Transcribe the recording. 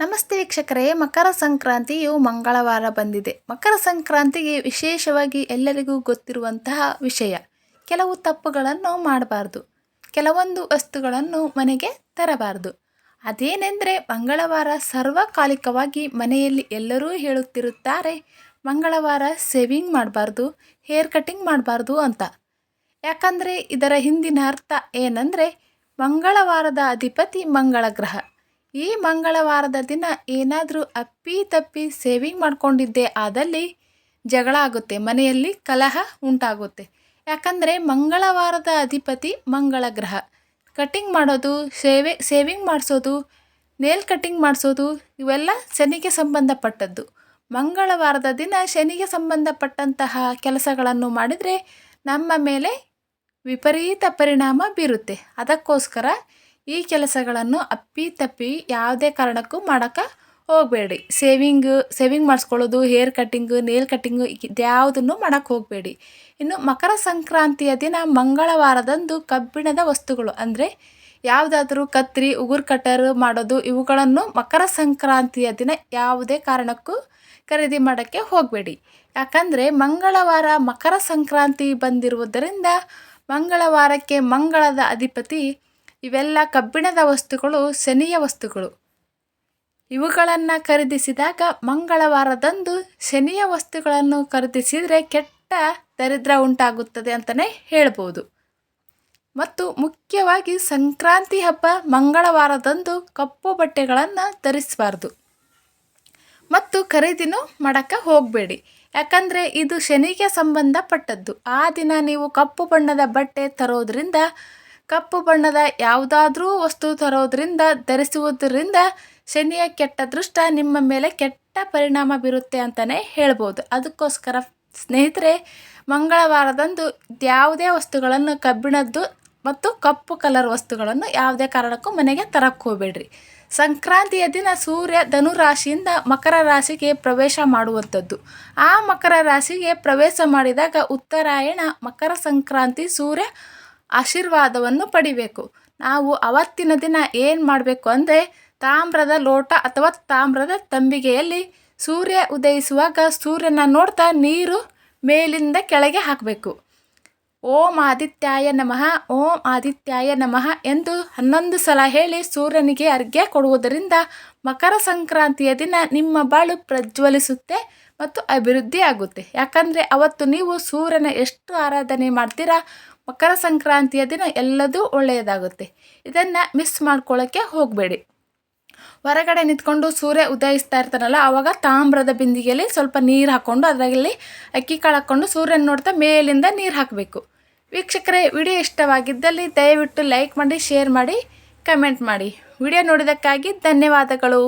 ನಮಸ್ತೆ ವೀಕ್ಷಕರೇ, ಮಕರ ಸಂಕ್ರಾಂತಿಯು ಮಂಗಳವಾರ ಬಂದಿದೆ. ಮಕರ ಸಂಕ್ರಾಂತಿಗೆ ವಿಶೇಷವಾಗಿ ಎಲ್ಲರಿಗೂ ಗೊತ್ತಿರುವಂತಹ ವಿಷಯ. ಕೆಲವು ತಪ್ಪುಗಳನ್ನು ಮಾಡಬಾರ್ದು. ಕೆಲವೊಂದು ವಸ್ತುಗಳನ್ನು ಮನೆಗೆ ತರಬಾರದು. ಅದೇನೆಂದರೆ, ಮಂಗಳವಾರ ಸರ್ವಕಾಲಿಕವಾಗಿ ಮನೆಯಲ್ಲಿ ಎಲ್ಲರೂ ಹೇಳುತ್ತಿರುತ್ತಾರೆ, ಮಂಗಳವಾರ ಸೇವಿಂಗ್ ಮಾಡಬಾರ್ದು, ಹೇರ್ ಕಟಿಂಗ್ ಮಾಡಬಾರ್ದು ಅಂತ. ಯಾಕಂದರೆ, ಇದರ ಹಿಂದಿನ ಅರ್ಥ ಏನಂದರೆ, ಮಂಗಳವಾರದ ಅಧಿಪತಿ ಮಂಗಳ ಗ್ರಹ ಈ ಮಂಗಳವಾರದ ದಿನ ಏನಾದರೂ ಅಪ್ಪಿ ತಪ್ಪಿ ಸೇವಿಂಗ್ ಮಾಡ್ಕೊಂಡಿದ್ದೆ ಆದಲ್ಲಿ ಜಗಳ ಆಗುತ್ತೆ, ಮನೆಯಲ್ಲಿ ಕಲಹ ಉಂಟಾಗುತ್ತೆ. ಯಾಕಂದರೆ ಮಂಗಳವಾರದ ಅಧಿಪತಿ ಮಂಗಳ ಗ್ರಹ. ಕಟಿಂಗ್ ಮಾಡೋದು, ಸೇವೆ, ಸೇವಿಂಗ್ ಮಾಡಿಸೋದು, ನೇಲ್ ಕಟಿಂಗ್ ಮಾಡಿಸೋದು, ಇವೆಲ್ಲ ಶನಿಗೆ ಸಂಬಂಧಪಟ್ಟದ್ದು. ಮಂಗಳವಾರದ ದಿನ ಶನಿಗೆ ಸಂಬಂಧಪಟ್ಟಂತಹ ಕೆಲಸಗಳನ್ನು ಮಾಡಿದರೆ ನಮ್ಮ ಮೇಲೆ ವಿಪರೀತ ಪರಿಣಾಮ ಬೀರುತ್ತೆ. ಅದಕ್ಕೋಸ್ಕರ ಈ ಕೆಲಸಗಳನ್ನು ಅಪ್ಪಿ ತಪ್ಪಿ ಯಾವುದೇ ಕಾರಣಕ್ಕೂ ಮಾಡೋಕ್ಕೆ ಹೋಗಬೇಡಿ. ಸೇವಿಂಗ್ ಸೇವಿಂಗ್ ಮಾಡಿಸ್ಕೊಳ್ಳೋದು, ಹೇರ್ ಕಟ್ಟಿಂಗು, ನೇಲ್ ಕಟ್ಟಿಂಗು ಇದ್ಯಾವುದನ್ನು ಮಾಡೋಕ್ಕೆ ಹೋಗಬೇಡಿ. ಇನ್ನು ಮಕರ ಸಂಕ್ರಾಂತಿಯ ದಿನ ಮಂಗಳವಾರದಂದು ಕಬ್ಬಿಣದ ವಸ್ತುಗಳು ಅಂದರೆ ಯಾವುದಾದ್ರೂ ಕತ್ರಿ, ಉಗುರು ಕಟ್ಟರು ಮಾಡೋದು ಇವುಗಳನ್ನು ಮಕರ ಸಂಕ್ರಾಂತಿಯ ದಿನ ಯಾವುದೇ ಕಾರಣಕ್ಕೂ ಖರೀದಿ ಮಾಡೋಕ್ಕೆ ಹೋಗಬೇಡಿ. ಯಾಕಂದರೆ ಮಂಗಳವಾರ ಮಕರ ಸಂಕ್ರಾಂತಿ ಬಂದಿರುವುದರಿಂದ ಮಂಗಳವಾರಕ್ಕೆ ಮಂಗಳದ ಅಧಿಪತಿ ಇವೆಲ್ಲ ಕಬ್ಬಿಣದ ವಸ್ತುಗಳು, ಶನಿಯ ವಸ್ತುಗಳು. ಇವುಗಳನ್ನು ಖರೀದಿಸಿದಾಗ ಮಂಗಳವಾರದಂದು ಶನಿಯ ವಸ್ತುಗಳನ್ನು ಖರೀದಿಸಿದರೆ ಕೆಟ್ಟ ದರಿದ್ರ ಉಂಟಾಗುತ್ತದೆ ಅಂತಲೇ ಹೇಳ್ಬೋದು. ಮತ್ತು ಮುಖ್ಯವಾಗಿ ಸಂಕ್ರಾಂತಿ ಹಬ್ಬ ಮಂಗಳವಾರದಂದು ಕಪ್ಪು ಬಟ್ಟೆಗಳನ್ನು ಧರಿಸಬಾರ್ದು. ಮತ್ತು ಖರೀದಿನೂ ಮಾಡೋಕ್ಕೆ ಹೋಗಬೇಡಿ. ಯಾಕಂದರೆ ಇದು ಶನಿಗೆ ಸಂಬಂಧಪಟ್ಟದ್ದು. ಆ ದಿನ ನೀವು ಕಪ್ಪು ಬಣ್ಣದ ಬಟ್ಟೆ ತರೋದ್ರಿಂದ ಕಪ್ಪು ಬಣ್ಣದ ಯಾವುದಾದ್ರೂ ವಸ್ತು ತರೋದ್ರಿಂದ, ಧರಿಸುವುದರಿಂದ ಶನಿಯ ಕೆಟ್ಟ ದೃಷ್ಟ ನಿಮ್ಮ ಮೇಲೆ ಕೆಟ್ಟ ಪರಿಣಾಮ ಬೀರುತ್ತೆ ಅಂತಲೇ ಹೇಳ್ಬೋದು. ಅದಕ್ಕೋಸ್ಕರ ಸ್ನೇಹಿತರೆ, ಮಂಗಳವಾರದಂದು ಯಾವುದೇ ವಸ್ತುಗಳನ್ನು ಕಬ್ಬಿಣದ್ದು ಮತ್ತು ಕಪ್ಪು ಕಲರ್ ವಸ್ತುಗಳನ್ನು ಯಾವುದೇ ಕಾರಣಕ್ಕೂ ಮನೆಗೆ ಹೋಗಬೇಡ್ರಿ. ಸಂಕ್ರಾಂತಿಯ ದಿನ ಸೂರ್ಯ ಧನು ರಾಶಿಯಿಂದ ಮಕರ ರಾಶಿಗೆ ಪ್ರವೇಶ ಮಾಡುವಂಥದ್ದು. ಆ ಮಕರ ರಾಶಿಗೆ ಪ್ರವೇಶ ಮಾಡಿದಾಗ ಉತ್ತರಾಯಣ, ಮಕರ ಸಂಕ್ರಾಂತಿ, ಸೂರ್ಯ ಆಶೀರ್ವಾದವನ್ನು ಪಡಿಬೇಕು. ನಾವು ಅವತ್ತಿನ ದಿನ ಏನು ಮಾಡಬೇಕು ಅಂದರೆ ತಾಮ್ರದ ಲೋಟ ಅಥವಾ ತಾಮ್ರದ ತಂಬಿಗೆಯಲ್ಲಿ ಸೂರ್ಯ ಉದಯಿಸುವಾಗ ಸೂರ್ಯನ ನೋಡ್ತಾ ನೀರು ಮೇಲಿಂದ ಕೆಳಗೆ ಹಾಕಬೇಕು. ಓಂ ಆದಿತ್ಯಾಯ ನಮಃ, ಓಂ ಆದಿತ್ಯಾಯ ನಮಃ ಎಂದು ಹನ್ನೊಂದು ಸಲ ಹೇಳಿ ಸೂರ್ಯನಿಗೆ ಅರ್ಘ್ಯ ಕೊಡುವುದರಿಂದ ಮಕರ ಸಂಕ್ರಾಂತಿಯ ದಿನ ನಿಮ್ಮ ಬಾಳು ಪ್ರಜ್ವಲಿಸುತ್ತೆ ಮತ್ತು ಅಭಿವೃದ್ಧಿ ಆಗುತ್ತೆ ಯಾಕಂದರೆ ಅವತ್ತು ನೀವು ಸೂರ್ಯನ ಎಷ್ಟು ಆರಾಧನೆ ಮಾಡ್ತೀರಾ ಮಕರ ಸಂಕ್ರಾಂತಿಯ ದಿನ ಎಲ್ಲದೂ ಒಳ್ಳೆಯದಾಗುತ್ತೆ. ಇದನ್ನು ಮಿಸ್ ಮಾಡ್ಕೊಳ್ಳೋಕ್ಕೆ ಹೋಗಬೇಡಿ. ಹೊರಗಡೆ ನಿಂತ್ಕೊಂಡು ಸೂರ್ಯ ಉದಯಿಸ್ತಾ ಇರ್ತಾನಲ್ಲ ಆವಾಗ ತಾಮ್ರದ ಬಿಂದಿಗೆಯಲ್ಲಿ ಸ್ವಲ್ಪ ನೀರು ಹಾಕ್ಕೊಂಡು ಅದರಲ್ಲಿ ಅಕ್ಕಿ ಕಾಳು ಹಾಕ್ಕೊಂಡು ಸೂರ್ಯನ ನೋಡ್ತಾ ಮೇಲಿಂದ ನೀರು ಹಾಕಬೇಕು. ವೀಕ್ಷಕರೇ, ವಿಡಿಯೋ ಇಷ್ಟವಾಗಿದ್ದಲ್ಲಿ ದಯವಿಟ್ಟು ಲೈಕ್ ಮಾಡಿ ಶೇರ್ ಮಾಡಿ ಕಮೆಂಟ್ ಮಾಡಿ. ವಿಡಿಯೋ ನೋಡಿದ್ದಕ್ಕಾಗಿ ಧನ್ಯವಾದಗಳು.